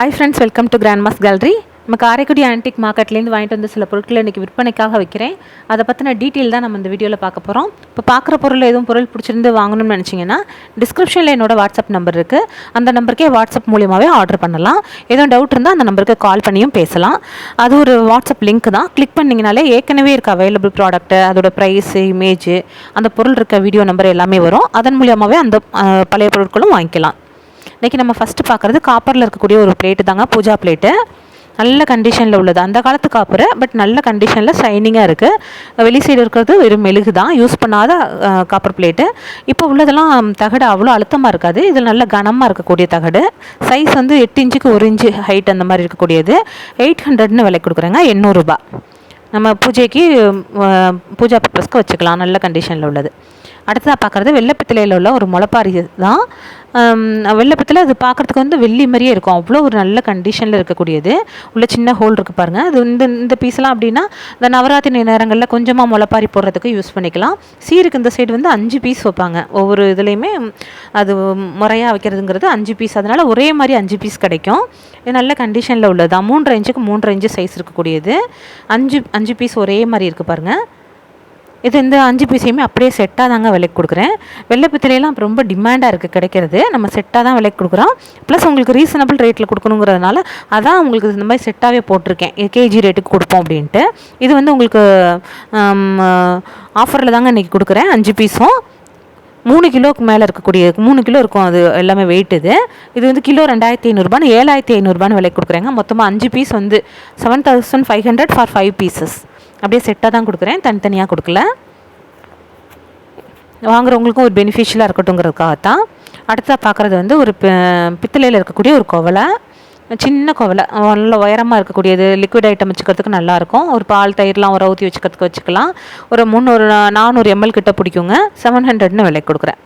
Hi friends welcome to grandma's gallery நம்ம Karaikudi antique மார்க்கெட்லேருந்து வாங்கிட்டு வந்து சில பொருட்களை இன்றைக்கி விற்பனைக்காக வைக்கிறேன். அதை பற்றின டீட்டெயில் தான் நம்ம இந்த வீடியோவில் பார்க்க போகிறோம் இப்போ பார்க்குற பொருள் எதுவும் பொருள் பிடிச்சிருந்து வாங்கணும்னு நினச்சிங்கன்னா டிஸ்கிரிப்ஷனில் என்னோட வாட்ஸ்அப் நம்பர் இருக்குது அந்த நம்பருக்கே வாட்ஸ்அப் மூலியமாகவே ஆர்டர் பண்ணலாம். எதுவும் டவுட் இருந்தால் அந்த நம்பருக்கு கால் பண்ணியும் பேசலாம். அது ஒரு வாட்ஸ்அப் லிங்க் தான். கிளிக் பண்ணிங்கனாலே ஏற்கனவே இருக்க அவைலபிள் ப்ராடக்ட்டு அதோட ப்ரைஸ் இமேஜ் அந்த பொருள் இருக்க வீடியோ நம்பர் எல்லாமே வரும். அதன் மூலியமாகவே அந்த பழைய பொருட்களும் வாங்கிக்கலாம். இன்றைக்கி நம்ம ஃபஸ்ட்டு பார்க்குறது காப்பரில் இருக்கக்கூடிய ஒரு பிளேட்டு தாங்க பூஜா பிளேட்டு நல்ல கண்டிஷனில் உள்ளது. அந்த காலத்து காப்பரை பட் நல்ல கண்டிஷனில் ஷைனிங்காக இருக்குது வெளி சைடு இருக்கிறது வெறும் மெழுகு தான். யூஸ் பண்ணாத காப்பர் பிளேட்டு இப்போ உள்ளதெல்லாம் தகடு அவ்வளோ அழுத்தமாக இருக்காது. இதில் நல்ல கனமாக இருக்கக்கூடிய தகடு. சைஸ் வந்து எட்டு இன்ச்சுக்கு ஒரு இன்ச்சு ஹைட் அந்த மாதிரி இருக்கக்கூடியது. எயிட் ஹண்ட்ரட்னு விலை கொடுக்குறேங்க. எண்ணூறுரூபா நம்ம பூஜைக்கு பூஜா பர்பஸ்க்கு வச்சுக்கலாம். நல்ல கண்டிஷனில் உள்ளது. அடுத்ததாக பார்க்குறது வெள்ளைப்பித்தளையில் உள்ள ஒரு முளைப்பாரி தான் ஹம், அது பார்க்குறதுக்கு வந்து வெள்ளி மாதிரியே இருக்கும். அவ்வளோ ஒரு நல்ல கண்டிஷனில் இருக்கக்கூடியது. உள்ள சின்ன ஹோல் இருக்குது பாருங்கள் அது இந்த இந்த பீஸ்லாம் அப்படின்னா இந்த நவராத்திரி நேரங்களில் கொஞ்சமாக முளைப்பாரி போடுறதுக்கு யூஸ் பண்ணிக்கலாம். சீருக்கு இந்த சைடு வந்து அஞ்சு பீஸ் வைப்பாங்க. ஒவ்வொரு இதுலேயுமே அது முறையாக வைக்கிறதுங்கிறது அஞ்சு பீஸ் அதனால் ஒரே மாதிரி அஞ்சு பீஸ் கிடைக்கும். இது நல்ல கண்டிஷனில் உள்ளது தான். இன்ச்சுக்கு மூன்று இன்ச்சு சைஸ் இருக்கக்கூடியது. அஞ்சு அஞ்சு பீஸ் ஒரே மாதிரி இருக்குது பாருங்கள் இது இந்த அஞ்சு பீஸையுமே அப்படியே செட்டாக தாங்க விலைக்கு கொடுக்குறேன். வெள்ளை பித்தளையெல்லாம் ரொம்ப டிமாண்டாக இருக்குது கிடைக்கிறது. நம்ம செட்டாக தான் விலைக்கு கொடுக்குறோம். ப்ளஸ் உங்களுக்கு ரீசனபிள் ரேட்டில் கொடுக்கணுங்கிறதுனால அதான் உங்களுக்கு இந்த மாதிரி செட்டாகவே போட்டிருக்கேன். கேஜி ரேட்டுக்கு கொடுப்போம் அப்படின்ட்டு. இது வந்து உங்களுக்கு ஆஃபரில் தாங்க இன்றைக்கி கொடுக்குறேன். அஞ்சு பீஸும். மூணு கிலோவுக்கு மேலே இருக்கக்கூடிய மூணு கிலோ இருக்கும் அது எல்லாமே வெயிட் இது. இது வந்து கிலோ ரெண்டாயிரத்தி ஐநூறுரூபான்னு ஏழாயிரத்தி ஐநூறுரூபான்னு விலை கொடுக்குறேங்க. மொத்தமாக அஞ்சு பீஸ் வந்து seven thousand five hundred for five pieces அப்படியே செட்டாக தான் கொடுக்குறேன். தனித்தனியாக கொடுக்கல. வாங்குறவங்களுக்கும் ஒரு பெனிஃபிஷியலாக இருக்கட்டுங்கிறதுக்காகத்தான் அடுத்ததாக பார்க்குறது வந்து ஒரு பித்தளையில் இருக்கக்கூடிய ஒரு கோவலை. சின்ன கோவலை. நல்ல உயரமாக இருக்கக்கூடியது. லிக்விட் ஐட்டம் வச்சுக்கிறதுக்கு நல்லாயிருக்கும். ஒரு பால் தயிர்லாம் ஒரு ஊற்றி வச்சுக்கிறதுக்கு வச்சுக்கலாம். ஒரு முந்நூறு நானூறு எம்எல் கிட்ட பிடிக்குங்க. செவன் ஹண்ட்ரட்னு விலை கொடுக்குறேன்.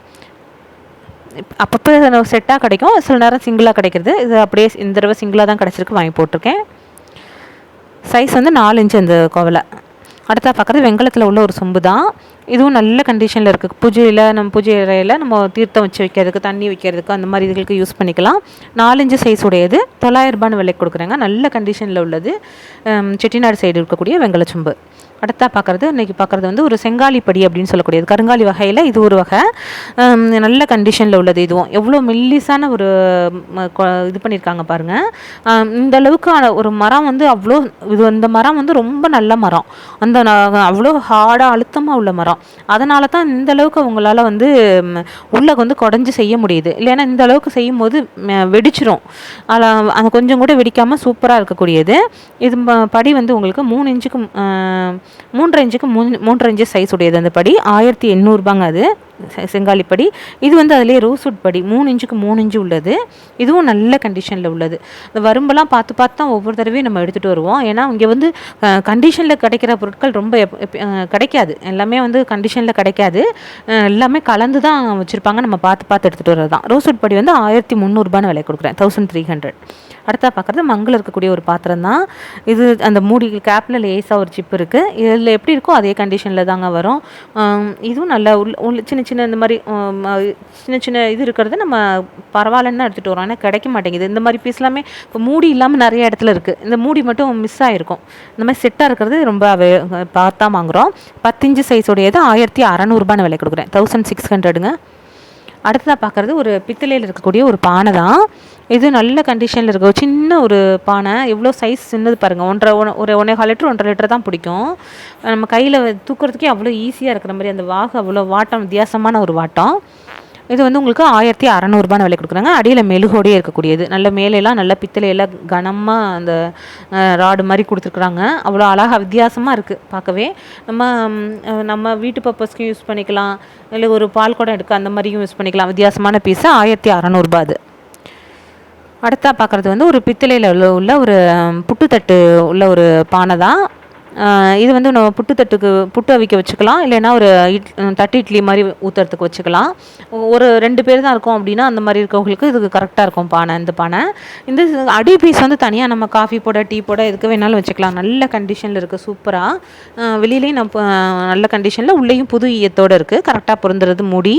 அப்பப்போ செட்டாக கிடைக்கும். சில நேரம் சிங்கிளாக கிடைக்கிறது. இது அப்படியே இந்த தடவை சிங்கிளாக தான் கிடச்சிருக்கு. வாங்கி போட்டிருக்கேன். சைஸ் வந்து நாலு இன்ச்சு அந்த கோவலை. அடுத்தா பார்க்குறது வெங்கலத்தில் உள்ள ஒரு சொம்பு தான் இதுவும் நல்ல கண்டிஷனில் இருக்குது பூஜையில் நம்ம பூஜை அறையில் நம்ம தீர்த்தம் வச்சு வைக்கிறதுக்கு தண்ணி வைக்கிறதுக்கு அந்த மாதிரி இதுகளுக்கு யூஸ் பண்ணிக்கலாம். நாலஞ்சு சைஸ் உடையது. தொள்ளாயிரரூபான்னு விலைக்கு கொடுக்குறாங்க. நல்ல கண்டிஷனில் உள்ளது. செட்டிநாடு சைடு இருக்கக்கூடிய வெங்கல சொம்பு அடுத்தா பார்க்குறது இன்றைக்கி பார்க்குறது வந்து ஒரு செங்காலி படி அப்படின்னு சொல்லக்கூடியது. கருங்காலி வகையில் இது ஒரு வகை. நல்ல கண்டிஷனில் உள்ளது இதுவும். எவ்வளோ மெல்லிசான ஒரு கொ- இது பண்ணியிருக்காங்க பாருங்கள் இந்த அளவுக்கு ஒரு மரம் வந்து அவ்வளோ இது இந்த மரம் வந்து ரொம்ப நல்ல மரம். அந்த அவ்வளோ ஹார்டாக அழுத்தமாக உள்ள மரம். அதனால தான் இந்த அளவுக்கு அவங்களால வந்து உள்ளே உள்ள வந்து குடஞ்சி செய்ய முடியுது. இல்லைன்னா இந்த அளவுக்கு செய்யும் போது வெடிச்சிரும். அதில் அது கொஞ்சம் கூட வெடிக்காமல் சூப்பராக இருக்கக்கூடியது. இது ம- படி வந்து உங்களுக்கு மூணு இன்ச்சுக்கு மூன்று இன்ச்சுக்கு மூணு மூன்று இன்ச்சு சைஸ் உடையது அந்த படி. ஆயிரத்தி எண்ணூறுபாங்க அது. செங்காலிப்படி செங்காலி படி. இது வந்து அதிலே ரோஸ்வுட் படி. மூணு இன்ச்சுக்கு மூணு இன்ச்சு உள்ளது. இதுவும் நல்ல கண்டிஷனில் உள்ளது. இந்த வரும்பெல்லாம் பார்த்து பார்த்து தான் ஒவ்வொரு தடவையும் நம்ம எடுத்துகிட்டு வருவோம். ஏன்னா இங்கே வந்து கண்டிஷனில் கிடைக்கிற பொருட்கள் ரொம்ப கிடைக்காது. எல்லாமே வந்து கண்டிஷனில் கிடைக்காது. எல்லாமே கலந்து தான் வச்சுருப்பாங்க. நம்ம பார்த்து பார்த்து எடுத்துகிட்டு வரது தான். ரோஸ்வுட் படி வந்து ஆயிரத்தி முந்நூறுபான்னு விலை கொடுக்குறேன். தௌசண்ட் த்ரீ ஹண்ட்ரட் அடுத்தா பார்க்குறது மங்கில் இருக்கக்கூடிய ஒரு பாத்திரம் தான். இது அந்த மூடி கேப்பில் லேஸாக ஒரு சிப் இருக்குது இதில் எப்படி இருக்கோ அதே கண்டிஷனில் தாங்க வரும். இதுவும் நல்ல உள்ள உள்ள சின்ன சின்ன இந்த மாதிரி சின்ன சின்ன இது இருக்கிறது நம்ம பரவாயில்லன்னு தான் எடுத்துகிட்டு வரோம். ஆனால் கிடைக்க மாட்டேங்குது. இந்த மாதிரி பீஸ் எல்லாமே இப்போ மூடி இல்லாமல் நிறைய இடத்துல இருக்குது இந்த மூடி மட்டும் மிஸ் ஆகிருக்கும் இந்த மாதிரி செட்டாக இருக்கிறது ரொம்ப பார்த்தா வாங்குகிறோம் பத்தஞ்சு சைஸ் உடையது ஆயிரத்தி அறநூறுபான்னு விலை கொடுக்குறேன். தௌசண்ட் சிக்ஸ் ஹண்ட்ரடுங்க அடுத்ததாக பார்க்குறது ஒரு பித்தளையில் இருக்கக்கூடிய ஒரு பானை தான். இது நல்ல கண்டிஷனில் இருக்க. ஒரு சின்ன ஒரு பானை எவ்வளோ சைஸ் சின்னது பாருங்கள் ஒன்றரை ஒன்று- ஒரு ஒன்றே கால் லிட்டர் ஒன்றரை லிட்டர் தான் பிடிக்கும். நம்ம கையில் தூக்குறதுக்கே அவ்வளோ ஈஸியாக இருக்கிற மாதிரி அந்த வாகு அவ்வளோ வாட்டம் வித்தியாசமான ஒரு வாட்டம். இது வந்து உங்களுக்கு ஆயிரத்தி அறநூறுபான்னு விலை கொடுக்குறாங்க. அடியில் மெழுகோடையே இருக்கக்கூடியது. நல்ல மேலையெல்லாம் நல்ல பித்தளையெல்லாம் கனமாக அந்த ராடு மாதிரி கொடுத்துருக்குறாங்க. அவ்வளோ அழகாக வித்தியாசமாக இருக்குது பார்க்கவே. நம்ம நம்ம வீட்டு பர்பஸ்க்கும் யூஸ் பண்ணிக்கலாம். இல்லை ஒரு பால் குடம் எடுக்க அந்த மாதிரியும் யூஸ் பண்ணிக்கலாம். வித்தியாசமான பீஸு ஆயிரத்தி அறநூறுபா அது. அடுத்தா பார்க்குறது வந்து ஒரு பித்தளையில் உள்ள உள்ள ஒரு புட்டுத்தட்டு உள்ள ஒரு பானை தான். இது வந்து நம்ம புட்டு தட்டுக்கு புட்டு அவிக்க வச்சுக்கலாம். இல்லைன்னா ஒரு இட் தட்டு இட்லி மாதிரி ஊற்றுறதுக்கு வச்சுக்கலாம். ஒரு ரெண்டு பேர் தான் இருக்கோம் அப்படின்னா அந்த மாதிரி இருக்கவங்களுக்கு இதுக்கு கரெக்டாக இருக்கும் பானை இந்த பானை. இந்த அடி பீஸ் வந்து தனியாக நம்ம காஃபி போட டீ போட எதுக்கு வேணாலும் வச்சுக்கலாம். நல்ல கண்டிஷனில் இருக்குது சூப்பராக வெளியிலையும் நம்ம நல்ல கண்டிஷனில் உள்ளேயும் புது ஈயத்தோடு இருக்குது கரெக்டாக பொருந்துறது முடி.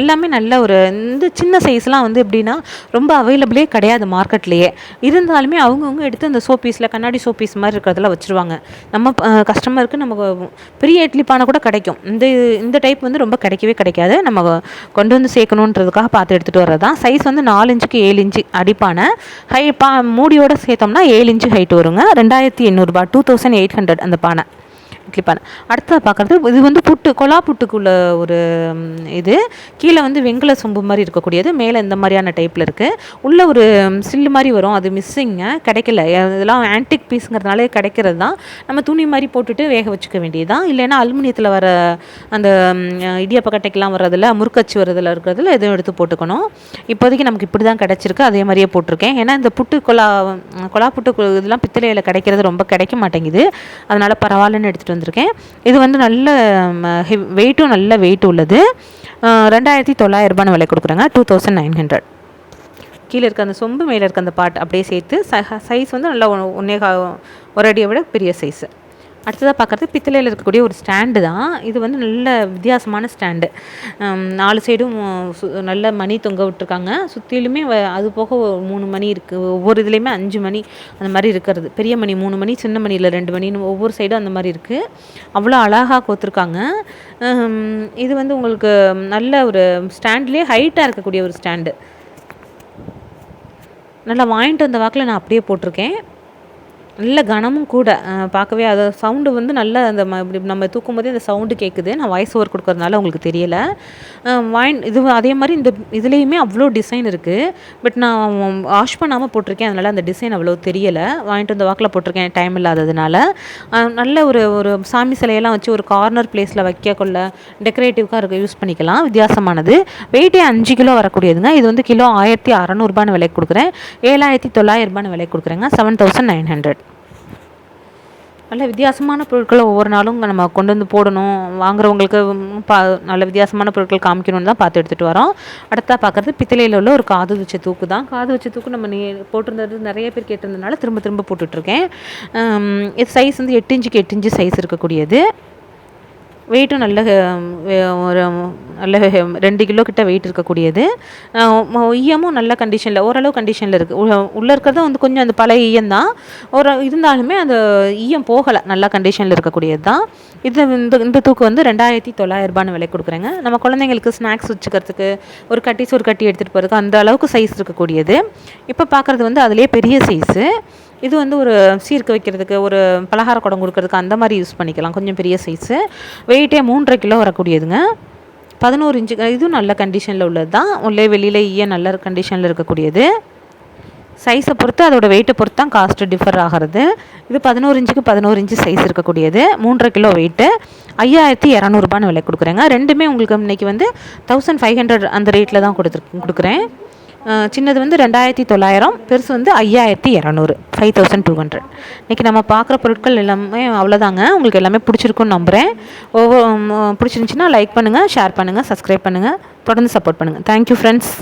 எல்லாமே நல்ல ஒரு இந்த சின்ன சைஸ்லாம் வந்து எப்படின்னா ரொம்ப அவைலபிளே கிடையாது மார்க்கெட்லேயே இருந்தாலுமே அவங்கவுங்க எடுத்து அந்த சோப்பீஸில் கண்ணாடி சோப்பீஸ் மாதிரி இருக்கிறதுல வச்சுருவாங்க. நம்ம கஸ்டமருக்கு நமக்கு பெரிய இட்லி பானை கூட கிடைக்கும். இந்த இந்த டைப் வந்து ரொம்ப கிடைக்கவே கிடைக்காது. நம்ம கொண்டு வந்து சேர்க்கணுன்றதுக்காக பார்த்து எடுத்துகிட்டு வர்றது தான் சைஸ் வந்து நாலு இன்ச்சுக்கு ஏழு இன்ச்சு அடிப்பானை. ஹை பா மூடியோடு சேர்த்தோம்னா ஏழு இன்ச்சு ஹைட் வருங்க. ரெண்டாயிரத்தி எண்ணூறுபா டூ தௌசண்ட் எயிட் ஹண்ட்ரட் அந்த பானை. இட்லி அடுத்தது பார்க்குறது இது வந்து புட்டு கொலா புட்டுக்குள்ள ஒரு இது. கீழே வந்து வெங்கல சொம்பு மாதிரி இருக்கக்கூடியது. மேலே இந்த மாதிரியான டைப்பில் இருக்குது உள்ளே ஒரு சில்லு மாதிரி வரும். அது மிஸ்ஸிங்க கிடைக்கல. இதெல்லாம் ஆன்டிக் பீஸுங்கிறதுனாலே கிடைக்கிறது தான். நம்ம துணி மாதிரி போட்டுட்டு வேக வச்சுக்க வேண்டியதுதான். இல்லைன்னா அலுமினியத்தில் வர அந்த இடியப்ப இடியாப்ப கட்டைக்கெல்லாம் வர்றதில்ல முறுக்கச்சு வர்றதில் இருக்கிறதுல எதுவும் எடுத்து போட்டுக்கணும். இப்போதைக்கு நமக்கு இப்படி தான் கிடச்சிருக்கு. அதே மாதிரியே போட்டிருக்கேன். ஏன்னா இந்த புட்டு கொலா கொலா புட்டு இதெல்லாம் பித்தளையில் கிடைக்கிறது ரொம்ப கிடைக்க மாட்டேங்குது. அதனால் பரவாயில்லன்னு எடுத்துகிட்டு வந்து வந்திருக்கேன். இது வந்து நல்ல வெயிட்டும் நல்ல வெயிட் உள்ளது. ரெண்டாயிரத்தி தொள்ளாயிரரூபான்னு விலை கொடுக்குறாங்க. டூ தௌசண்ட் நைன் ஹண்ட்ரட் கீழே இருக்க அந்த சொம்பு மேலே இருக்க அந்த பாட் அப்படியே சேர்த்து சைஸ் வந்து நல்லா ஒ- ஒன்னே கா ஒரு அடியை விட பெரிய சைஸு அடுத்ததாக பார்க்குறது பித்தளையில் இருக்கக்கூடிய ஒரு ஸ்டாண்டு தான். இது வந்து நல்ல வித்தியாசமான ஸ்டாண்டு. நாலு சைடும் சு- நல்ல மணி தொங்க விட்டுருக்காங்க. சுற்றிலுமே அது போக மூணு மணி இருக்குது ஒவ்வொரு இதுலேயுமே அஞ்சு மணி அந்த மாதிரி இருக்கிறது. பெரிய மணி மூணு மணி சின்ன மணியில் ரெண்டு மணின்னு ஒவ்வொரு சைடும் அந்த மாதிரி இருக்குது அவ்வளோ அழகாக கோத்துருக்காங்க. இது வந்து உங்களுக்கு நல்ல ஒரு ஸ்டாண்ட்லேயே ஹைட்டாக இருக்கக்கூடிய ஒரு ஸ்டாண்டு. நல்லா வாங்கிட்டு வந்த வாக்கில் நான் அப்படியே போட்டிருக்கேன். நல்ல கனமும் கூட. பார்க்கவே அது சவுண்டு வந்து நல்ல அந்த ம- இப்படி நம்ம தூக்கும் போதே அந்த சவுண்டு கேட்குது நான் வாய்ஸ் ஓவர் கொடுக்கறதுனால உங்களுக்கு தெரியல. வாயின் இது அதே மாதிரி இந்த இதுலேயுமே அவ்வளோ டிசைன் இருக்குது பட் நான் வாஷ் பண்ணாமல் போட்டிருக்கேன். அதனால் அந்த டிசைன் அவ்வளோ தெரியலை. வாங்கிட்டு வந்த வாக்கில் போட்டிருக்கேன். டைம் இல்லாததுனால. நல்ல ஒரு ஒரு சாமி சிலையெல்லாம் வச்சு ஒரு கார்னர் பிளேஸில் வைக்க கொள்ள டெக்கரேட்டிவ்காக இருக்க யூஸ் பண்ணிக்கலாம். வித்தியாசமானது. வெயிட்டே அஞ்சு கிலோ வரக்கூடியதுங்க. இது வந்து கிலோ ஆயிரத்தி அறநூறுபான்னு விலைக்கு கொடுக்குறேன். ஏழாயிரத்தி தொள்ளாயிரரூபான்னு விலைக்கு கொடுக்குறேங்க. செவன் தௌசண்ட் நைன் ஹண்ட்ரட் நல்ல வித்தியாசமான பொருட்களை ஒவ்வொரு நாளும் நம்ம கொண்டு வந்து போடணும். வாங்குறவங்களுக்கு பா நல்ல வித்தியாசமான பொருட்கள் காமிக்கணும்னு தான் பார்த்து எடுத்துகிட்டு வரோம். அடுத்தா பார்க்குறது பித்தளையில் உள்ள ஒரு காது வச்ச தூக்கு தான். காது வச்ச தூக்கு நம்ம நீ போட்டிருந்தது நிறைய பேர் கேட்டிருந்ததுனால திரும்ப திரும்ப போட்டுட்ருக்கேன் இது சைஸ் வந்து எட்டு இன்ச்சுக்கு எட்டு இன்ச்சு சைஸ் இருக்கக்கூடியது. வெயிட்டும் நல்ல ஒரு நல்ல ரெண்டு கிலோ கிட்ட வெயிட் இருக்கக்கூடியது. ஈயமும் நல்ல கண்டிஷனில் ஓரளவு கண்டிஷனில் இருக்குது உள்ளே இருக்கிறது வந்து கொஞ்சம் அந்த பழைய ஈயம் தான். ஒரு இருந்தாலுமே அந்த ஈயம் போகலை நல்ல கண்டிஷனில் இருக்கக்கூடியது தான். இது இந்த இந்த தூக்கு வந்து ரெண்டாயிரத்தி தொள்ளாயிரரூபான்னு விலை கொடுக்குறேங்க. நம்ம குழந்தைங்களுக்கு ஸ்நாக்ஸ் வச்சுக்கிறதுக்கு ஒரு கட்டி ஒரு கட்டி எடுத்துகிட்டு போகிறதுக்கு அந்த அளவுக்கு சைஸ் இருக்கக்கூடியது. இப்போ பார்க்குறது வந்து அதிலே பெரிய சைஸு இது வந்து ஒரு சீர்க்கு வைக்கிறதுக்கு ஒரு பலகார குடம் கொடுக்கறதுக்கு அந்த மாதிரி யூஸ் பண்ணிக்கலாம். கொஞ்சம் பெரிய சைஸு வெயிட்டே மூன்றரை கிலோ வரக்கூடியதுங்க. பதினோரு இன்ச்சு இதுவும் நல்ல கண்டிஷனில் உள்ளது தான். உள்ளே வெளியில் ஈய நல்ல கண்டிஷனில் இருக்கக்கூடியது. சைஸை பொறுத்து அதோட வெயிட்டை பொறுத்து தான் காஸ்ட்டு டிஃபர் ஆகிறது. இது பதினோரு இன்ச்சுக்கு பதினோரு இன்ச்சு சைஸ் இருக்கக்கூடியது. மூன்றரை கிலோ வெயிட்டு ஐயாயிரத்தி இரநூறுபான்னு விலை கொடுக்குறேங்க. ரெண்டுமே உங்களுக்கு இன்னைக்கு வந்து தௌசண்ட் ஃபைவ் ஹண்ட்ரட் அந்த ரேட்டில் தான் கொடுத்துரு கொடுக்குறேன். சின்னது வந்து ரெண்டாயிரத்தி தொள்ளாயிரம் பெருசு வந்து ஐயாயிரத்தி இரநூறு ஃபைவ் தௌசண்ட் டூ ஹண்ட்ரட் இன்றைக்கி நம்ம பார்க்குற பொருட்கள் எல்லாமே அவ்வளோதாங்க உங்களுக்கு எல்லாமே பிடிச்சிருக்குன்னு நம்புகிறேன் ஒவ்வொரு பிடிச்சிருந்துச்சின்னா லைக் பண்ணுங்கள் ஷேர் பண்ணுங்கள் சப்ஸ்கிரைப் பண்ணுங்கள் தொடர்ந்து சப்போர்ட் பண்ணுங்கள் தேங்க்யூ ஃப்ரெண்ட்ஸ்